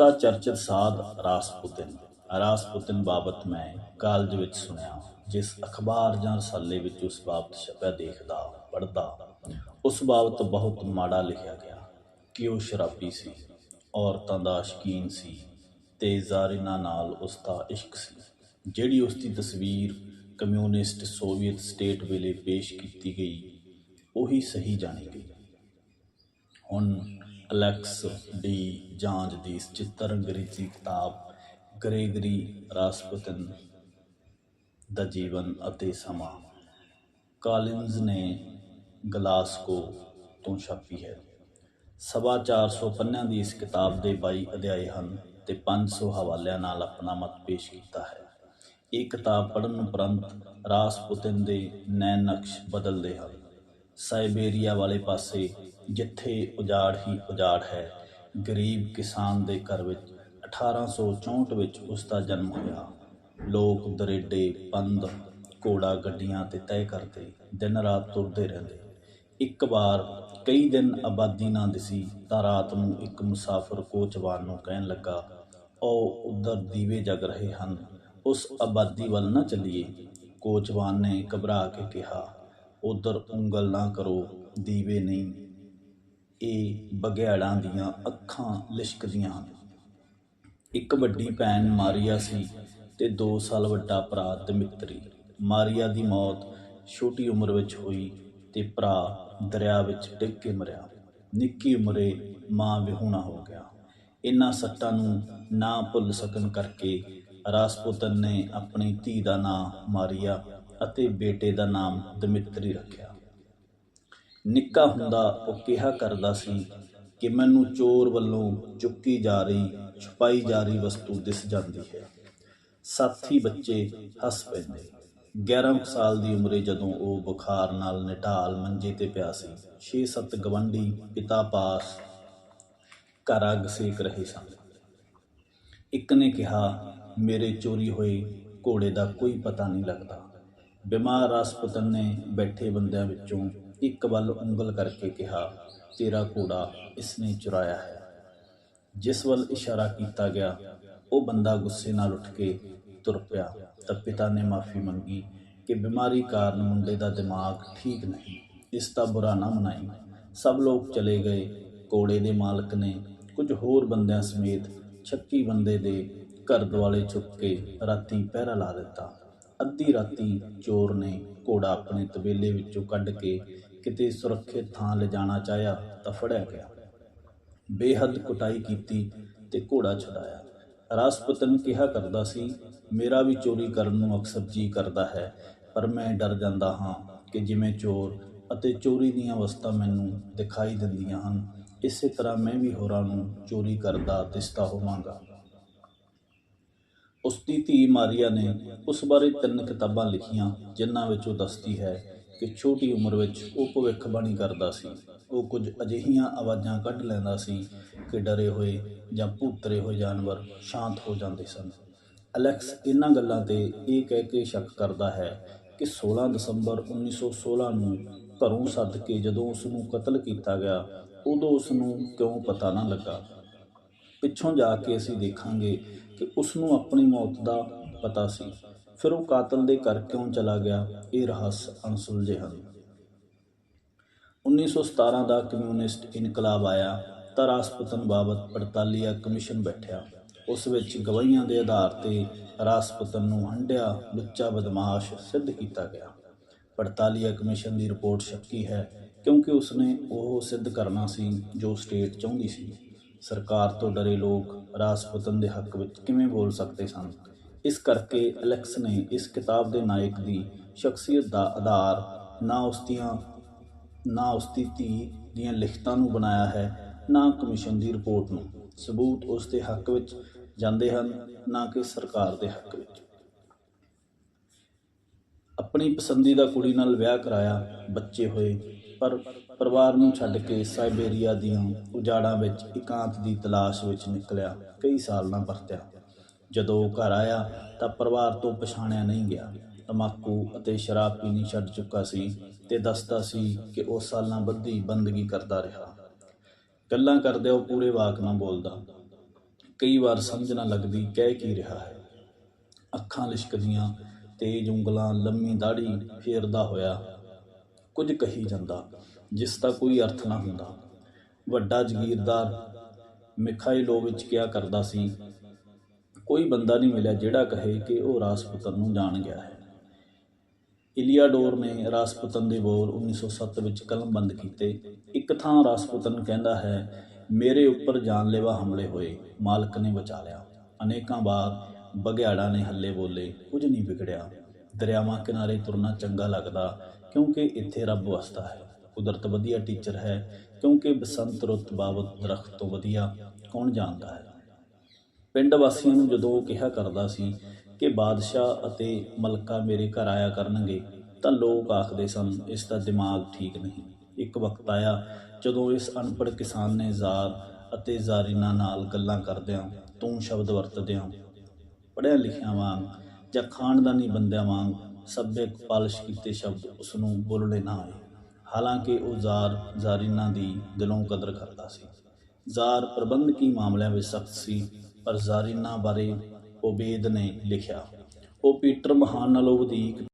ਰੂਸ ਚਰਚਿਤ ਸਾਧ ਰਾਸਪੁਤਿਨ। ਰਾਸਪੁਤਿਨ ਬਾਬਤ ਮੈਂ ਕਾਲਜ ਵਿੱਚ ਸੁਣਿਆ, ਜਿਸ ਅਖਬਾਰ ਜਾਂ ਰਸਾਲੇ ਵਿੱਚ ਉਸ ਬਾਬਤ ਛਪਿਆ ਦੇਖਦਾ, ਪੜ੍ਹਦਾ, ਉਸ ਬਾਬਤ ਬਹੁਤ ਮਾੜਾ ਲਿਖਿਆ ਗਿਆ। ਕਿ ਉਹ ਸ਼ਰਾਬੀ ਸੀ, ਔਰਤਾਂ ਦਾ ਸ਼ਕੀਨ ਸੀ ਤੇ ਜ਼ਾਰਿਨਾ ਨਾਲ ਉਸ ਦਾ ਇਸ਼ਕ ਸੀ, ਜਿਹੜੀ ਉਸ ਦੀ ਤਸਵੀਰ ਕਮਿਊਨਿਸਟ ਸੋਵੀਅਤ ਸਟੇਟ ਵੇਲੇ ਪੇਸ਼ ਕੀਤੀ ਗਈ, ਉਹੀ ਸਹੀ ਜਾਣੀ ਗਈ। ਹੁਣ ਅਲੈਕਸ ਡੀ ਜਾਂਜ ਦੀ ਚਿੱਤਰ ਅੰਗਰੇਜ਼ੀ ਕਿਤਾਬ ਗ੍ਰੇਗਰੀ ਰਾਸਪੁਤਨ ਦਾ ਜੀਵਨ ਅਤੇ ਸਮਾਂ। ਕਾਲਿੰਜ਼ ਨੇ ਗਲਾਸਕੋ ਤੋਂ ਛਾਪੀ ਹੈ। ਸਵਾ 400 ਪੰਨਿਆਂ ਦੀ ਇਸ ਕਿਤਾਬ ਦੇ 22 ਅਧਿਆਏ ਹਨ ਤੇ 500 ਹਵਾਲਿਆਂ ਨਾਲ ਆਪਣਾ ਮਤ ਪੇਸ਼ ਕੀਤਾ ਹੈ। ਇਹ ਕਿਤਾਬ ਪੜ੍ਹਨ ਉਪਰੰਤ ਰਾਸਪੁਤਨ ਦੇ ਨੈਣ ਨਕਸ਼ ਬਦਲਦੇ ਹਨ। ਸਾਈਬੇਰੀਆ ਵਾਲੇ ਪਾਸੇ ਜਿੱਥੇ ਉਜਾੜ ਹੀ ਉਜਾੜ ਹੈ। ਗਰੀਬ ਕਿਸਾਨ ਦੇ ਘਰ ਵਿੱਚ 1864 ਵਿੱਚ ਉਸ ਦਾ ਜਨਮ ਹੋਇਆ। ਲੋਕ ਦਰੇਡੇ ਪੰਦ ਘੋੜਾ ਗੱਡੀਆਂ ਤੇ ਤੈਅ ਕਰਦੇ, ਦਿਨ ਰਾਤ ਤੁਰਦੇ ਰਹਿੰਦੇ। ਇੱਕ ਵਾਰ ਕਈ ਦਿਨ ਆਬਾਦੀ ਨਾ ਦਿਸੀ ਤਾਂ ਰਾਤ ਨੂੰ ਇੱਕ ਮੁਸਾਫਰ ਕੋਚਵਾਨ ਨੂੰ ਕਹਿਣ ਲੱਗਾ ਉਹ ਉਧਰ ਦੀਵੇ ਜਗ ਰਹੇ ਹਨ, ਉਸ ਆਬਾਦੀ ਵੱਲ ਨਾ ਚੱਲੀਏ। ਕੋਚਵਾਨ ਨੇ ਘਬਰਾ ਕੇ ਕਿਹਾ ਉਧਰ ਉਂਗਲ ਨਾ ਕਰੋ, ਦੀਵੇ ਨਹੀਂ। ਇਹ ਬਗਿਆੜਾਂ ਦੀਆਂ ਅੱਖਾਂ ਲਿਸ਼ਕਦੀਆਂ ਹਨ। ਇੱਕ ਵੱਡੀ ਭੈਣ ਮਾਰੀਆ ਸੀ ਤੇ 2 ਸਾਲ ਵੱਡਾ ਭਰਾ ਦਮਿਤਰੀ ਮਾਰੀਆ ਦੀ ਮੌਤ ਛੋਟੀ ਉਮਰ ਵਿੱਚ ਹੋਈ ਤੇ ਭਰਾ ਦਰਿਆ ਵਿੱਚ ਡਿੱਗ ਕੇ ਮਰਿਆ। ਨਿੱਕੀ ਉਮਰੇ ਮਾਂ ਵਿਹੂਣਾ ਹੋ ਗਿਆ। ਇਨ੍ਹਾਂ ਸੱਟਾਂ ਨੂੰ ਨਾ ਭੁੱਲ ਸਕਣ ਕਰਕੇ ਰਾਸਪੁਤਨ ਨੇ ਆਪਣੀ ਧੀ ਦਾ ਨਾਂ ਮਾਰੀਆ ਅਤੇ ਬੇਟੇ ਦਾ ਨਾਮ ਦਮਿਤਰੀ ਰੱਖਿਆ। ਨਿੱਕਾ ਹੁੰਦਾ ਉਹ ਕਿਹਾ ਕਰਦਾ ਸੀ ਕਿ ਮੈਨੂੰ ਚੋਰ ਵੱਲੋਂ ਚੁੱਕੀ ਜਾ ਰਹੀ, ਛੁਪਾਈ ਜਾ ਰਹੀ ਵਸਤੂ ਦਿਸ ਜਾਂਦੀ ਹੈ। ਸਾਥੀ ਬੱਚੇ ਹੱਸ ਪੈਂਦੇ। 11 ਸਾਲ ਦੀ ਉਮਰੇ ਜਦੋਂ ਉਹ ਬੁਖਾਰ ਨਾਲ ਨਿਟਾਲ ਮੰਜੇ ਤੇ ਪਿਆ ਸੀ 6-7 ਗਵੰਡੀ ਪਿਤਾ ਪਾਸ ਘਰਾਂ ਅੱਗ ਸੇਕ ਰਹੇ ਸਨ। ਇੱਕ ਨੇ ਕਿਹਾ, ਮੇਰੇ ਚੋਰੀ ਹੋਏ ਘੋੜੇ ਦਾ ਕੋਈ ਪਤਾ ਨਹੀਂ ਲੱਗਦਾ। ਬਿਮਾਰ ਰਾਸਪੁਤਨ ਨੇ ਬੈਠੇ ਬੰਦਿਆਂ ਵਿੱਚੋਂ ਇੱਕ ਵੱਲ ਉਂਗਲ ਕਰਕੇ ਕਿਹਾ, ਤੇਰਾ ਘੋੜਾ ਇਸਨੇ ਚੁਰਾਇਆ ਹੈ। ਜਿਸ ਵੱਲ ਇਸ਼ਾਰਾ ਕੀਤਾ ਗਿਆ, ਉਹ ਬੰਦਾ ਗੁੱਸੇ ਨਾਲ ਉੱਠ ਕੇ ਤੁਰ ਪਿਆ ਤਾਂ ਪਿਤਾ ਨੇ ਮਾਫੀ ਮੰਗੀ ਕਿ ਬਿਮਾਰੀ ਕਾਰਨ ਮੁੰਡੇ ਦਾ ਦਿਮਾਗ ਠੀਕ ਨਹੀਂ। ਇਸ ਦਾ ਬੁਰਾ ਨਾ ਮਨਾਈ। ਸਭ ਲੋਕ ਚਲੇ ਗਏ। ਘੋੜੇ ਦੇ ਮਾਲਕ ਨੇ ਕੁਝ ਹੋਰ ਬੰਦਿਆਂ ਸਮੇਤ 36 ਬੰਦੇ ਦੇ ਘਰ ਦੁਆਲੇ ਚੁੱਕ ਕੇ ਰਾਤੀ ਪਹਿਰਾ ਲਾ ਦਿੱਤਾ। ਅੱਧੀ ਰਾਤੀ ਚੋਰ ਨੇ ਘੋੜਾ ਆਪਣੇ ਤਬੇਲੇ ਵਿੱਚੋਂ ਕੱਢ ਕੇ ਕਿਤੇ ਸੁਰੱਖਿਅਤ ਥਾਂ ਲਿਜਾਣਾ ਚਾਹਿਆ ਤਾਂ ਫੜਿਆ ਗਿਆ। ਬੇਹੱਦ ਕੁਟਾਈ ਕੀਤੀ ਤੇ ਘੋੜਾ ਛੁਡਾਇਆ। ਰਾਸਪਤਨ ਕਿਹਾ ਕਰਦਾ ਸੀ, ਮੇਰਾ ਵੀ ਚੋਰੀ ਕਰਨ ਨੂੰ ਅਕਸਰ ਜੀ ਕਰਦਾ ਹੈ, ਪਰ ਮੈਂ ਡਰ ਜਾਂਦਾ ਹਾਂ ਕਿ ਜਿਵੇਂ ਚੋਰ ਅਤੇ ਚੋਰੀ ਦੀਆਂ ਵਸਤਾਂ ਮੈਨੂੰ ਦਿਖਾਈ ਦਿੰਦੀਆਂ ਹਨ, ਇਸੇ ਤਰ੍ਹਾਂ ਮੈਂ ਵੀ ਹੋਰਾਂ ਨੂੰ ਚੋਰੀ ਕਰਦਾ ਦਿਸਦਾ ਹੋਵਾਂਗਾ। ਉਸ ਦੀ ਧੀ ਮਾਰੀਆ ਨੇ ਉਸ ਬਾਰੇ ਤਿੰਨ ਕਿਤਾਬਾਂ ਲਿਖੀਆਂ, ਜਿਨ੍ਹਾਂ ਵਿੱਚ ਉਹ ਦੱਸਦੀ ਹੈ ਕਿ ਛੋਟੀ ਉਮਰ ਵਿੱਚ ਉਹ ਭਵਿੱਖਬਾਣੀ ਕਰਦਾ ਸੀ। ਉਹ ਕੁਝ ਅਜਿਹੀਆਂ ਆਵਾਜ਼ਾਂ ਕੱਢ ਲੈਂਦਾ ਸੀ ਕਿ ਡਰੇ ਹੋਏ ਜਾਂ ਭੂਤਰੇ ਹੋਏ ਜਾਨਵਰ ਸ਼ਾਂਤ ਹੋ ਜਾਂਦੇ ਸਨ। ਅਲੈਕਸ ਇਹਨਾਂ ਗੱਲਾਂ ਤੇ ਇਹ ਕਹਿ ਕੇ ਸ਼ੱਕ ਕਰਦਾ ਹੈ ਕਿ 16 ਦਸੰਬਰ 1916 ਨੂੰ ਘਰੋਂ ਸੱਦ ਕੇ ਜਦੋਂ ਉਸ ਨੂੰ ਕਤਲ ਕੀਤਾ ਗਿਆ, ਉਦੋਂ ਉਸ ਨੂੰ ਕਿਉਂ ਪਤਾ ਨਾ ਲੱਗਾ। ਪਿੱਛੋਂ ਜਾ ਕੇ ਅਸੀਂ ਦੇਖਾਂਗੇ ਕਿ ਉਸ ਨੂੰ ਆਪਣੀ ਮੌਤ ਦਾ ਪਤਾ ਸੀ। ਫਿਰ ਉਹ ਕਾਤਲ ਦੇ ਘਰ ਕਿਉਂ ਚਲਾ ਗਿਆ, ਇਹ ਰਹੱਸ ਅਣਸੁਲਝੇ ਹਨ। 1917 ਦਾ ਕਮਿਊਨਿਸਟ ਇਨਕਲਾਬ ਆਇਆ, ਤਾਂ ਰਾਸਪੁਤਨ ਬਾਬਤ ਪੜਤਾਲੀਆ ਕਮਿਸ਼ਨ ਬੈਠਿਆ। ਉਸ ਵਿੱਚ ਗਵਾਹੀਆਂ ਦੇ ਆਧਾਰ ਤੇ ਰਾਸਪੁਤਨ ਨੂੰ ਹੰਡਿਆ ਲੁੱਚਾ ਬਦਮਾਸ਼ ਸਿੱਧ ਕੀਤਾ ਗਿਆ। ਪੜਤਾਲੀਆ ਕਮਿਸ਼ਨ ਦੀ ਰਿਪੋਰਟ ਸ਼ੱਕੀ ਹੈ, ਕਿਉਂਕਿ ਉਸਨੇ ਉਹ ਸਿੱਧ ਕਰਨਾ ਸੀ ਜੋ ਸਟੇਟ ਚਾਹੁੰਦੀ ਸੀ। ਸਰਕਾਰ ਤੋਂ ਡਰੇ ਲੋਕ ਰਾਸਪੁਤਨ ਦੇ ਹੱਕ ਵਿੱਚ ਕਿਵੇਂ ਬੋਲ ਸਕਦੇ ਸਨ? ਇਸ ਕਰਕੇ ਅਲੈਕਸ ਨੇ ਇਸ ਕਿਤਾਬ ਦੇ ਨਾਇਕ ਦੀ ਸ਼ਖਸੀਅਤ ਦਾ ਆਧਾਰ ਨਾ ਉਸ ਦੀਆਂ, ਨਾ ਉਸ ਦੀ ਧੀ ਦੀਆਂ ਲਿਖਤਾਂ ਨੂੰ ਬਣਾਇਆ ਹੈ, ਨਾ ਕਮਿਸ਼ਨ ਦੀ ਰਿਪੋਰਟ ਨੂੰ। ਸਬੂਤ ਉਸ ਦੇ ਹੱਕ ਵਿੱਚ ਜਾਂਦੇ ਹਨ, ਨਾ ਕਿ ਸਰਕਾਰ ਦੇ ਹੱਕ ਵਿੱਚ। ਆਪਣੀ ਪਸੰਦੀਦਾ ਕੁੜੀ ਨਾਲ ਵਿਆਹ ਕਰਾਇਆ, ਬੱਚੇ ਹੋਏ ਪਰ ਪਰਿਵਾਰ ਨੂੰ ਛੱਡ ਕੇ ਸਾਈਬੇਰੀਆ ਦੀਆਂ ਉਜਾੜਾਂ ਵਿੱਚ ਇਕਾਂਤ ਦੀ ਤਲਾਸ਼ ਵਿੱਚ ਨਿਕਲਿਆ, ਕਈ ਸਾਲ ਨਾ ਵਰਤਿਆ। ਜਦੋਂ ਉਹ ਘਰ ਆਇਆ ਤਾਂ ਪਰਿਵਾਰ ਤੋਂ ਪਛਾਣਿਆ ਨਹੀਂ ਗਿਆ। ਤਮਾਕੂ ਅਤੇ ਸ਼ਰਾਬ ਪੀਣੀ ਛੱਡ ਚੁੱਕਾ ਸੀ ਤੇ ਦੱਸਦਾ ਸੀ ਕਿ ਉਹ ਸਾਲਾਂ ਬੱਧੀ ਬੰਦਗੀ ਕਰਦਾ ਰਿਹਾ। ਗੱਲਾਂ ਕਰਦੇ ਉਹ ਪੂਰੇ ਵਾਕ ਨਾ ਬੋਲਦਾ, ਕਈ ਵਾਰ ਸਮਝ ਨਾ ਲੱਗਦੀ ਕਹਿ ਕੀ ਰਿਹਾ ਹੈ। ਅੱਖਾਂ ਲਿਸ਼ਕਦੀਆਂ, ਤੇਜ਼ ਉਂਗਲਾਂ, ਲੰਮੀ ਦਾੜੀ ਫੇਰਦਾ ਹੋਇਆ ਕੁਝ ਕਹੀ ਜਾਂਦਾ, ਜਿਸ ਦਾ ਕੋਈ ਅਰਥ ਨਾ ਹੁੰਦਾ। ਵੱਡਾ ਜਗੀਰਦਾਰ ਮਿਖਾਈਲੋਵਿਚ ਕਿਹਾ ਕਰਦਾ ਸੀ? ਕੋਈ ਬੰਦਾ ਨਹੀਂ ਮਿਲਿਆ ਜਿਹੜਾ ਕਹੇ ਕਿ ਉਹ ਰਾਸਪੁਤਨ ਨੂੰ ਜਾਣ ਗਿਆ ਹੈ। ਇਲੀਆਡੋਰ ਨੇ ਰਾਸਪੁਤਨ ਦੇ ਬੋਲ 1907 ਵਿੱਚ ਕਲਮਬੰਦ ਕੀਤੇ। ਇੱਕ ਥਾਂ ਰਾਸਪੁਤਨ ਕਹਿੰਦਾ ਹੈ, ਮੇਰੇ ਉੱਪਰ ਜਾਨਲੇਵਾ ਹਮਲੇ ਹੋਏ, ਮਾਲਕ ਨੇ ਬਚਾ ਲਿਆ। ਅਨੇਕਾਂ ਵਾਰ ਬਘਿਆੜਾ ਨੇ ਹੱਲੇ ਬੋਲੇ, ਕੁਝ ਨਹੀਂ ਵਿਗੜਿਆ। ਦਰਿਆਵਾਂ ਕਿਨਾਰੇ ਤੁਰਨਾ ਚੰਗਾ ਲੱਗਦਾ ਕਿਉਂਕਿ ਇੱਥੇ ਰੱਬ ਵਸਦਾ ਹੈ। ਕੁਦਰਤ ਵਧੀਆ ਟੀਚਰ ਹੈ, ਕਿਉਂਕਿ ਬਸੰਤ ਰੁੱਤ ਬਾਬਤ ਦਰਖਤ ਤੋਂ ਵਧੀਆ ਕੌਣ ਜਾਣਦਾ ਹੈ? ਪਿੰਡ ਵਾਸੀਆਂ ਨੂੰ ਜਦੋਂ ਉਹ ਕਿਹਾ ਕਰਦਾ ਸੀ ਕਿ ਬਾਦਸ਼ਾਹ ਅਤੇ ਮਲਕਾ ਮੇਰੇ ਘਰ ਆਇਆ ਕਰਨਗੇ, ਤਾਂ ਲੋਕ ਆਖਦੇ ਸਨ, ਇਸ ਦਾ ਦਿਮਾਗ ਠੀਕ ਨਹੀਂ। ਇੱਕ ਵਕਤ ਆਇਆ, ਜਦੋਂ ਇਸ ਅਨਪੜ੍ਹ ਕਿਸਾਨ ਨੇ ਜ਼ਾਰ ਅਤੇ ਜ਼ਾਰੀਨਾ ਨਾਲ ਗੱਲਾਂ ਕਰਦਿਆਂ ਤੂੰ ਸ਼ਬਦ ਵਰਤਦਿਆਂ, ਪੜ੍ਹਿਆ ਲਿਖਿਆ ਵਾਂਗ ਜਾਂ ਖਾਨਦਾਨੀ ਬੰਦਿਆਂ ਵਾਂਗ ਸਭਿਅਕ ਪਾਲਿਸ਼ ਕੀਤੇ ਸ਼ਬਦ ਉਸ ਨੂੰ ਬੋਲਣੇ ਨਾ ਆਏ। ਹਾਲਾਂਕਿ ਉਹ ਜ਼ਾਰ ਜ਼ਾਰੀਨਾ ਦੀ ਦਿਲੋਂ ਕਦਰ ਕਰਦਾ ਸੀ। ਜ਼ਾਰ ਪ੍ਰਬੰਧਕੀ ਮਾਮਲਿਆਂ ਵਿੱਚ ਸਖਤ ਸੀ, ਪਰ ਜ਼ਾਰੀਨਾ ਬਾਰੇ ਓਬੇਦ ਨੇ ਲਿਖਿਆ। ਉਹ ਪੀਟਰ ਮਹਾਨ ਨਾਲੋਂ ਵਧੇਕ